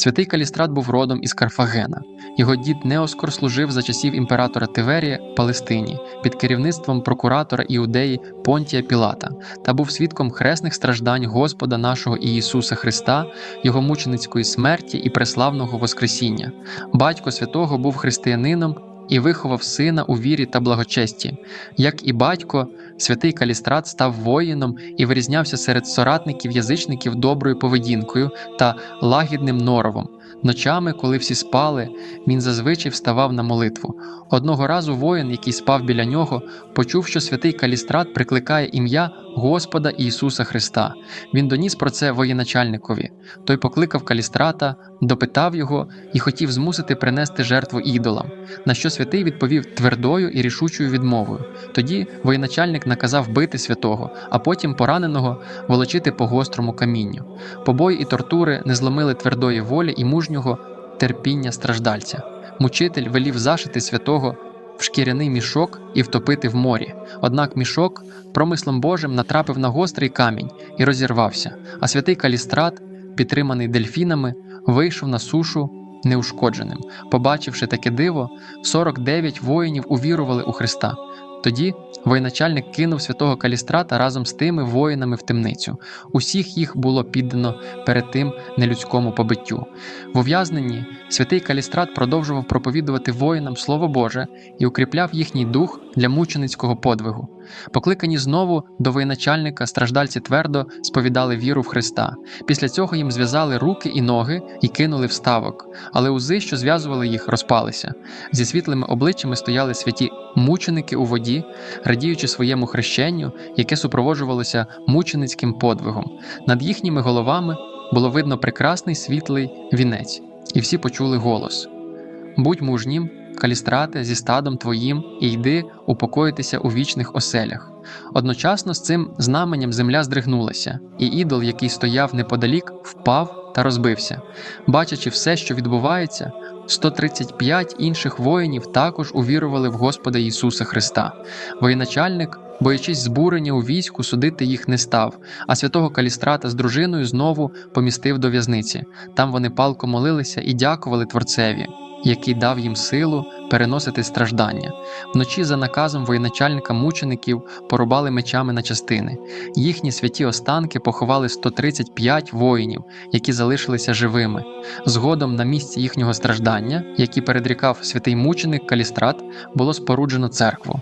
Святий Калістрат був родом із Карфагена. Його дід Неоскор служив за часів імператора Тиверія в Палестині під керівництвом прокуратора Іудеї Понтія Пілата та був свідком хресних страждань Господа нашого Ісуса Христа, Його мученицької смерті і преславного Воскресіння. Батько святого був християнином і виховав сина у вірі та благочесті. Як і батько, святий Калістрат став воїном і вирізнявся серед соратників язичників доброю поведінкою та лагідним норовом. Ночами, коли всі спали, він зазвичай вставав на молитву. Одного разу воїн, який спав біля нього, почув, що святий Калістрат прикликає ім'я Господа Ісуса Христа. Він доніс про це воєначальникові. Той покликав Калістрата, допитав його і хотів змусити принести жертву ідолам. На що святий відповів твердою і рішучою відмовою. Тоді воєначальник наказав бити святого, а потім пораненого волочити по гострому камінню. Побої і тортури не зломили твердої волі і мужнього терпіння страждальця. Мучитель велів зашити святого в шкіряний мішок і втопити в морі. Однак мішок промислом Божим натрапив на гострий камінь і розірвався, а святий Калістрат, підтриманий дельфінами, вийшов на сушу неушкодженим. Побачивши таке диво, 49 воїнів увірували у Христа. Тоді воєначальник кинув святого Калістрата разом з тими воїнами в темницю. Усіх їх було піддано перед тим нелюдському побиттю. В ув'язненні святий Калістрат продовжував проповідувати воїнам Слово Боже і укріпляв їхній дух для мученицького подвигу. Покликані знову до воєначальника, страждальці твердо сповідали віру в Христа. Після цього їм зв'язали руки і ноги і кинули в ставок, але узи, що зв'язували їх, розпалися. Зі світлими обличчями стояли святі мученики у воді, радіючи своєму хрещенню, яке супроводжувалося мученицьким подвигом. Над їхніми головами було видно прекрасний світлий вінець, і всі почули голос: Будь мужнім, калістрате зі стадом твоїм, і йди упокоїтися у вічних оселях. Одночасно з цим знаменем земля здригнулася, і ідол, який стояв неподалік, впав та розбився. Бачачи все, що відбувається, 135 інших воїнів також увірували в Господа Ісуса Христа. Воєначальник, боячись збурення у війську, судити їх не став, а святого Калістрата з дружиною знову помістив до в'язниці. Там вони палко молилися і дякували Творцеві, який дав їм силу переносити страждання. Вночі за наказом воєначальника мучеників порубали мечами на частини. Їхні святі останки поховали 135 воїнів, які залишилися живими. Згодом на місці їхнього страждання, які передрікав святий мученик Калістрат, було споруджено церкву.